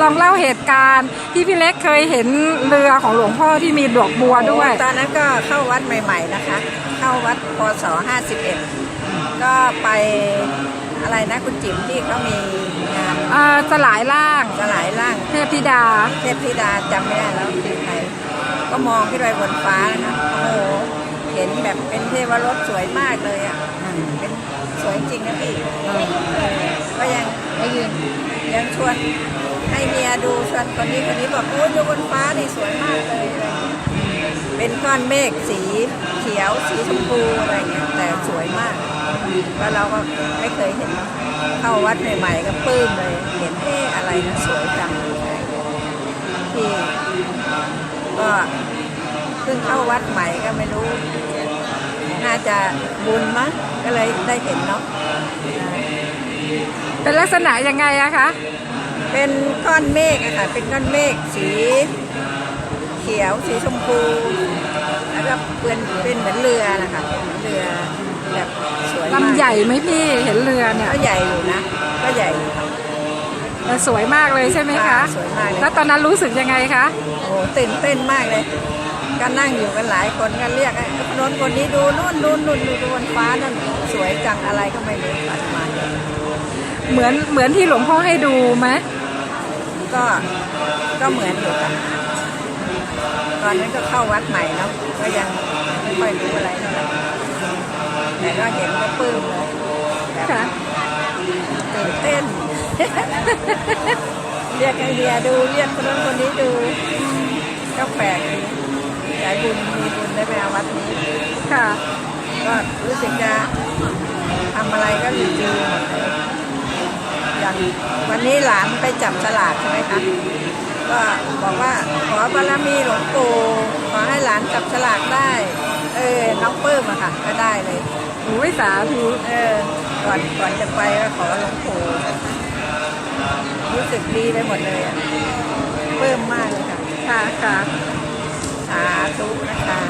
ลองเล่าเหตุการณ์ ที่พี่เล็กเคยเห็นเรือของหลวงพ่อที่มีดอกบัวด้วย ตอนนั้นก็เข้าวัดใหม่ ๆนะคะ เข้าวัดพศ51 ก็ไปอะไรนะคุณจิ๋มที่เขามีงานอ่าสลายร่าง สลายร่าง เทพธิดา เทพธิดาจำไม่ได้แล้วคือใครก็มองขึ้นไปบนฟ้านะคะโอ้โหเห็นแบบเป็นเทวรถสวยมากเลยอะเป็นสวยจริงนะพี่เออก็ยังได้ยิน ยังชวนให้เมียดูชวนคนนี้คนนี้บอกโอ้ยดูบนฟ้านี่สวยมากเลยอะไรเงี้ยเป็นก้อนเมฆสีเขียวสีชมพูอะไรเงี้ยแต่สวยมากแล้วเราก็ไม่เคยเห็นเข้าวัดใหม่ๆก็ปลื้มเลยเห็นเอ๊อะไรนะสวยจังที่ก็เพิ่งเข้าวัดใหม่ก็ไม่รู้ น่าจะบุญมั้งก็เลยได้เห็นเนาะ เป็นลักษณะยังไงอะคะเป็นก้อนเมฆอะค่ะ เป็นก้อนเมฆสีเขียวสีชมพู แล้วก็เป็นเป็นเหมือนเรือนะคะเหมือนเรือแบบสวยมากลำใหญ่ไหมพี่เห็นเรือเนี่ยก็ใหญ่อยู่นะ ก็ใหญ่อยู่ค่ะเออสวยมากเลยใช่ไหมคะค่ะสวยมากเลยแล้วตอนนั้นรู้สึกยังไงคะโอ้ตื่นเต้นมากเลยก็นั่งอยู่กันหลายคนก็เรียกไอ้โน้นคนนี้ดูนู่นนู่นนู่นดูดูบนฟ้านั่นสวยจังอะไรก็ไม่รู้ปัดมา เหมือนเหมือนที่หลวงพ่อให้ดูไหมก็ก็เหมือนอยู่ค่ะตอนนั้นก็เข้าวัดใหม่เนาะก็ยังไม่ค่อยรู้อะไรเท่าไหร่แต่ก็เห็นก็ปลื้มเลยแบบค่ะตื่นเต้น เรียกไอเดียดูเรียกคนนั้นคนนี้ดูก็แปลกดีสายบุญมีบุญได้ไปเอาวัดนี้ค่ะ ก็รู้สึกจะทำอะไรก็ดีๆหมดเลย อย่างวันนี้หลานไปจับฉลากใช่ไหมคะ ก็บอกว่าขอบารมีหลวงปู่ขอให้หลานจับฉลากได้ เออ น้องปลื้มอะค่ะ ก็ได้เลยโอ้ยสาธุเออ ก่อนก่อนจะไปก็ขอหลวงปู่รู้สึกดีไปหมดเลยอะปลื้มมากเลยค่ะ ค่ะค่ะสาธุนะคะ